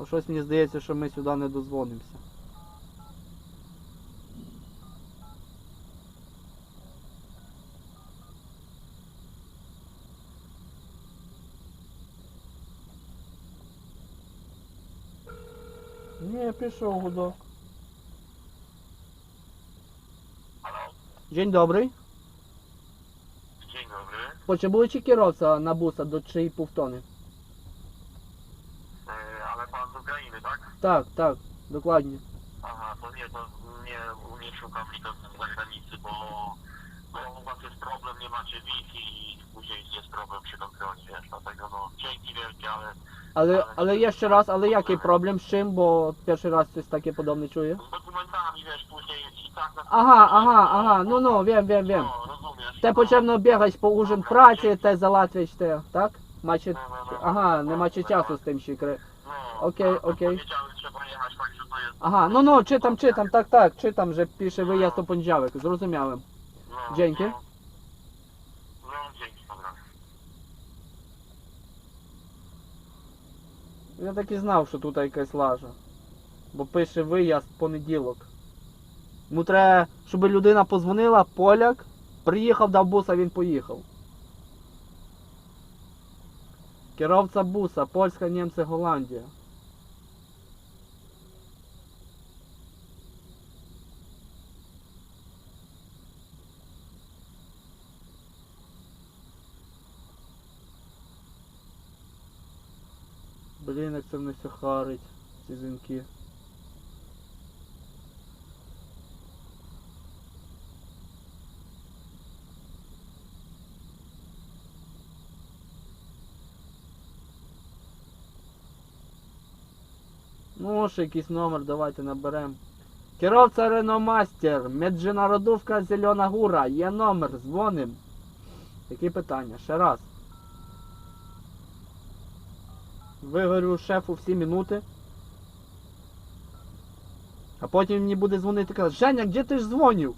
А щось мені здається, що ми сюди не дозвонимося. Nie, пішов гудок. Dzień dobry. Dzień dobry. Potrzebujecie kierowca na busa do 3,5 tony? E, ale pan z Ukrainy, tak? Tak, tak, dokładnie. Aha, to nie, to nie, nie szukam nikogo z zagranicy, bo, bo u was jest problem, nie macie Wi-Fi i później jest problem przy kontroli, wiesz, dlatego no, dzięki wielkie, ale Але, але є ще раз, але який проблем з чим, бо перший раз щось таке подобне чую. z dokumentami, wiesz, później i tak na Ага, ага, ага, ну ну, wiem, wiem, wiem. No, rozumiesz. Те no, потрібно бігати по ужин праці, те залатвічте, так? Маче... no, no, no. Ага, не маче часу з to jest, Ага, ну ну, читам, читам, так, так, читам, że pisze виїзд у понеділок, Dzięki. No, no dzięki, dobra. Я так і знав, що тут якась лажа. Бо пише виїзд понеділок. Йому треба, щоб людина позвонила, поляк, приїхав, дав буса, він поїхав. Керовця буса, Польська, Німці, Голландія. Блін, це все харить, ці дзвінки. Ну, ще якийсь номер, давайте наберемо. Керовця Реномастер, Меджинародовка Зелена Гура, є номер, дзвоним. Які питання? Ще раз. Вигорю шефу всі минути. А потім мені буде дзвонити і казати, Женя, де ти ж дзвонив?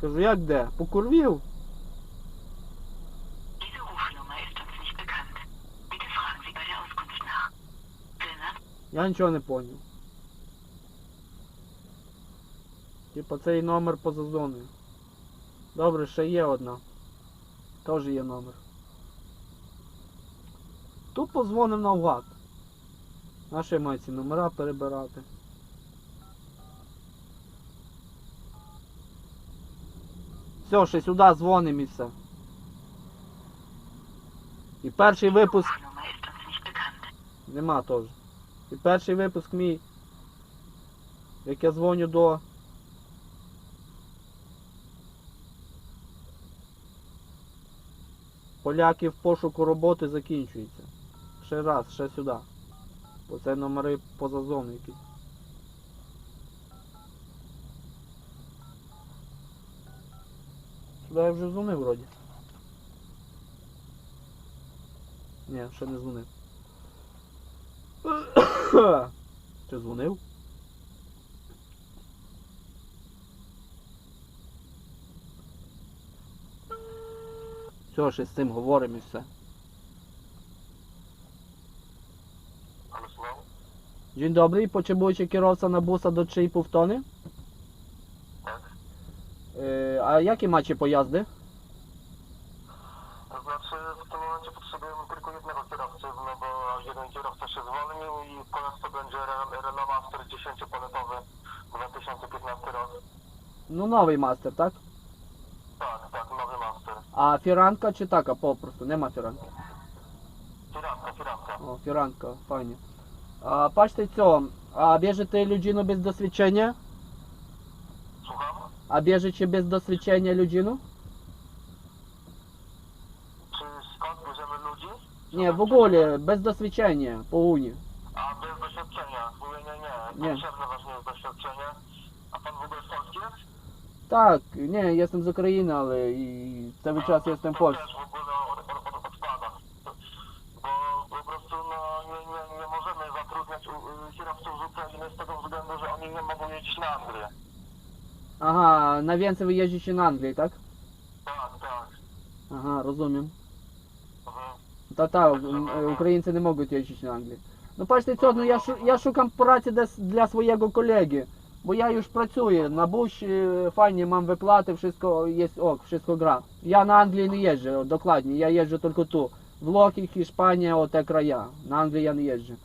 Кажу, як де? Покурвів? Я нічого не поняв. Типа цей номер поза зоною. Добре, ще є одна. Теж є номер. Тут позвонив навгад. Наші має ці номера перебирати. Все, ще сюди дзвонимо і все. І перший випуск. Нема теж. І перший випуск мій, як я дзвоню до. Поляків пошуку роботи закінчується. Ще раз, ще сюди. Бо це номери поза зону якісь. Сюди я вже дзвонив вроді. Ні, ще не дзвонив. Чи дзвонив? Все, ще з цим говоримо і все. Dzień dobry, potrzebujecie kierowca na busa do 3,5 tony? Tak. Y, A jakie macie pojazdy? To znaczy w tym momencie potrzebujemy tylko jednego kierowcy, no bo jeden kierowca się zwolnił i pojazd to będzie Re- Renault Master 10-paletowy 2015 rok. No nowy master, tak? Tak, tak, nowy Master. A firanka czy taka po prostu? Nie ma firanki. Piratka, piratka. O, firanka, fajnie. А, бачите цього, а бежите людину без досвідчення? Słucham? А бежите без досвідчення людину? Czy skąd bierzemy ludzi? Ні, в ogóle, без досвідчення по уні. A bez doświadczenia? Nie, nie, nie. Nie. Potrzebne właśnie jest doświadczenie. A pan w ogóle z Polski jest? Так, ні, я jestem з України, але і cały czas A, jestem to Polski. też w ogóle od, od, od, odpada. Kierowców z Ukrainy z tego względu, że oni nie mogą jeździć na Anglię. Ага, на Венце ви їздите на Англії, так? Tak, tak. Ага, розумiem. Mhm. Та та м, е, українці не можуть їздити на Англії. Ну бачите, цього, ну, я, шу, я шукам праці десь для свого колеги. Бо я już працюю, на буш е, файні mam wypłaty, wszystko jest ok, wszystko gra. Ja na Anglii nie jeżdżę, dokładnie, ja jeżdżę tylko tu. Włochy, Hiszpania, o te kraja. Na Anglii ja nie jeżdżę. I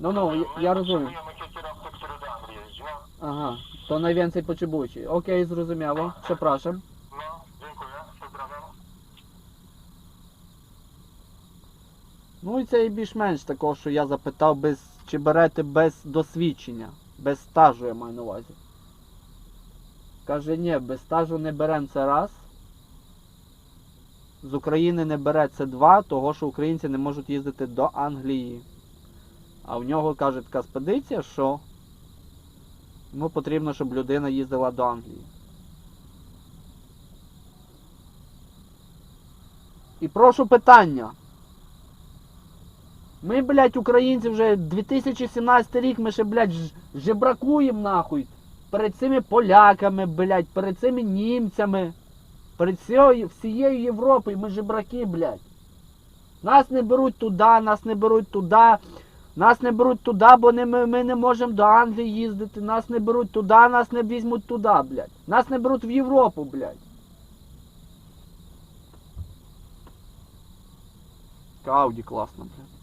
No, no, ja, ja rozumiem. Potrzebujemy cię kierowcę, który do Anglii jeździ, no? Aha, to najwięcej potrzebujecie. Okej, zrozumiało, przepraszam. No, dziękuję, pozdrawiam. Ну і цей більш-менш також, що я запитав, без, чи берете без досвідчення, без стажу я маю на увазі. Каже, ні, без стажу не беремо це раз. З України не бере це два, того що українці не можуть їздити до Англії. А в нього каже така спедиція, що йому потрібно, щоб людина їздила до Англії. І прошу питання. Ми, блядь, українці вже 2017 рік, ми ще, блядь, жебракуємо нахуй. Перед цими поляками, блядь, перед цими німцями, перед всією, Європою ми жебраки, блядь. Нас не беруть туди, нас не беруть туди. Нас не беруть туди, бо не, ми, ми не можемо до Англії їздити. Нас не беруть туди, нас не візьмуть туди, блядь. Нас не беруть в Європу, блядь. Ауді класно, блядь.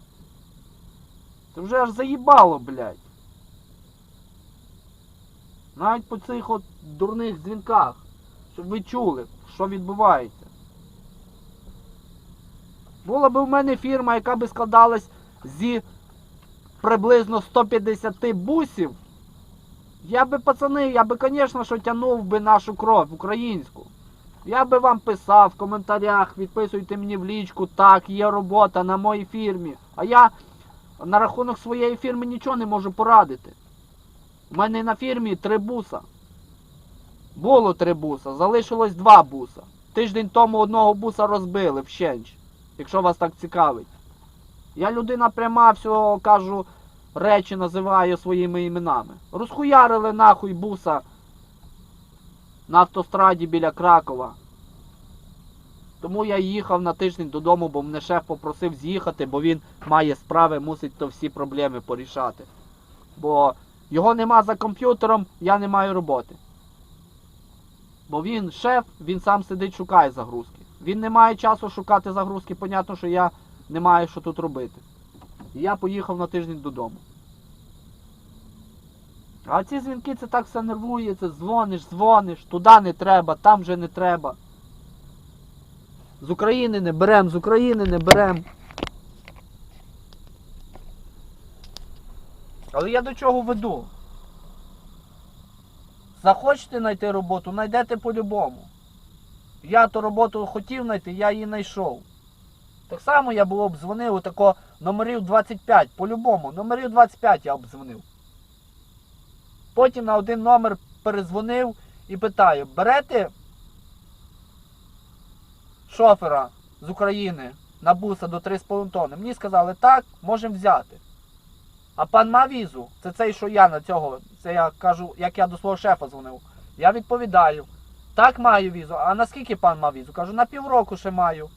Це вже аж заїбало, блядь. Навіть по цих от дурних дзвінках, щоб ви чули, що відбувається. Була б у мене фірма, яка би складалась зі приблизно 150 бусів. Я би, пацани, я би, звісно, що тягнув би нашу кров українську. Я би вам писав в коментарях, відписуйте мені в лічку, так, є робота на моїй фірмі. А я на рахунок своєї фірми нічого не можу порадити. У мене на фірмі три буса. Було три буса, залишилось два буса. Тиждень тому одного буса розбили вщенч, якщо вас так цікавить. Я людина пряма, все кажу, речі називаю своїми іменами. Розхуярили нахуй буса на автостраді біля Кракова. Тому я їхав на тиждень додому, бо мене шеф попросив з'їхати, бо він має справи, мусить то всі проблеми порішати. Бо його нема за комп'ютером, я не маю роботи. Бо він шеф, він сам сидить, шукає загрузки. Він не має часу шукати загрузки, понятно, що я не маю що тут робити. І я поїхав на тиждень додому. А ці дзвінки це так все нервує, це дзвониш, дзвониш, туди не треба, там вже не треба. З України не берем, з України не берем. Але я до чого веду? Захочете знайти роботу, знайдете по-любому. Я ту роботу хотів знайти, я її знайшов. Так само я було б дзвонив номерів 25, по-любому, номерів 25 я обдзвонив. Потім на один номер перезвонив і питаю, берете шофера з України на буса до 3,5 тонни? Мені сказали, так, можемо взяти. А пан мав візу, це цей, що я на цього, це я кажу, як я до свого шефа дзвонив. Я відповідаю, так маю візу. А наскільки пан мав візу? Кажу, на півроку ще маю.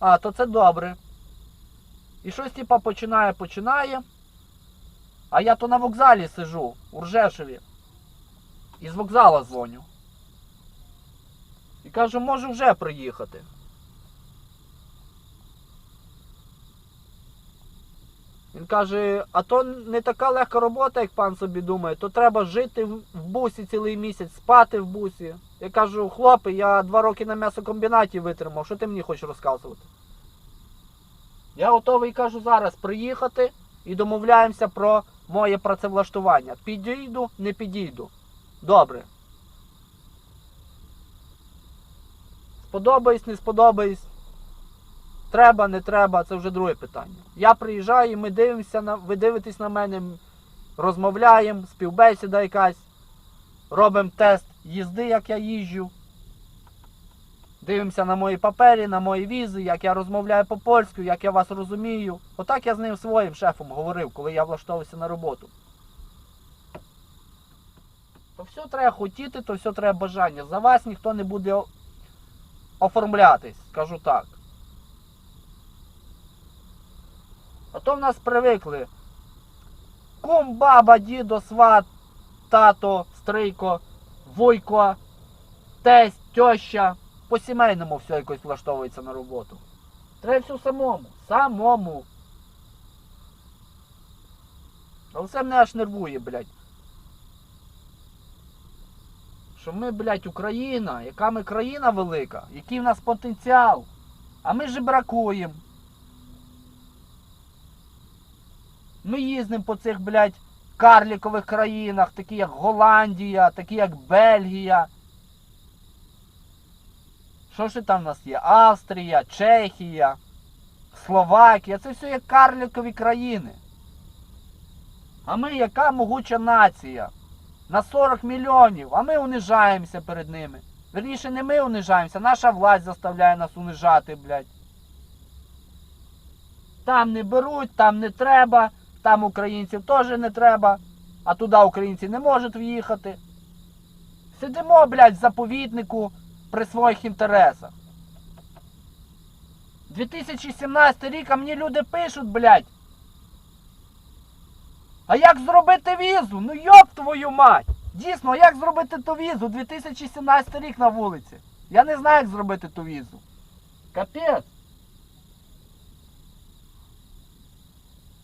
А, то це добре. І щось типа починає, починає. А я то на вокзалі сижу, у Ржешеві. І з вокзала дзвоню. І кажу, можу вже приїхати. Він каже, а то не така легка робота, як пан собі думає, то треба жити в бусі цілий місяць, спати в бусі. Я кажу, хлопе, я два роки на м'ясокомбінаті витримав, що ти мені хочеш розказувати? Я готовий кажу зараз приїхати і домовляємося про моє працевлаштування. Підійду, не підійду. Добре. Сподобаюсь, не сподобаюсь. Треба, не треба, це вже друге питання. Я приїжджаю, ми дивимося на. Ви дивитесь на мене, розмовляємо, співбесіда якась. Робимо тест їзди, як я їжджу. Дивимося на мої папері, на мої візи, як я розмовляю по-польську, як я вас розумію. Отак я з ним своїм шефом говорив, коли я влаштовувався на роботу. То все треба хотіти, то все треба бажання. За вас ніхто не буде оформлятись, скажу так. А то в нас привикли. Кум, баба, дідо, сват, тато, стрийко, вуйко, тесть, теща. По сімейному все якось влаштовується на роботу. Треба все самому. Самому. Але це мене аж нервує, блядь. Що ми, блядь, Україна, яка ми країна велика, який в нас потенціал. А ми ж Ми їздимо по цих, блядь, карлікових країнах, такі як Голландія, такі як Бельгія. Що ж там в нас є? Австрія, Чехія, Словакія. Це все як карлікові країни. А ми яка могуча нація? На 40 мільйонів, а ми унижаємося перед ними. Верніше, не ми унижаємося, наша власть заставляє нас унижати, блядь. Там не беруть, там не треба, там українців теж не треба, а туди українці не можуть в'їхати. Сидимо, блядь, в заповіднику при своїх інтересах. 2017 рік, а мені люди пишуть, блядь. А як зробити візу? Ну йоп твою мать! Дійсно, як зробити ту візу? 2017 рік на вулиці. Я не знаю, як зробити ту візу. Капець.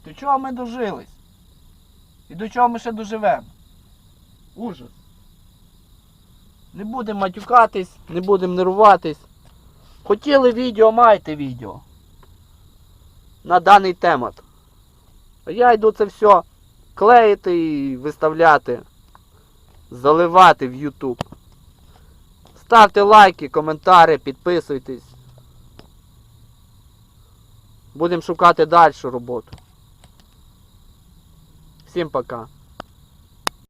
До чого ми дожились? І до чого ми ще доживемо? Ужас. Не будемо матюкатись, не будемо нервуватись. Хотіли відео, майте відео. На даний темат. А я йду це все клеїти і виставляти, заливати в YouTube. Ставте лайки, коментарі, підписуйтесь. Будемо шукати далі роботу. Всім пока.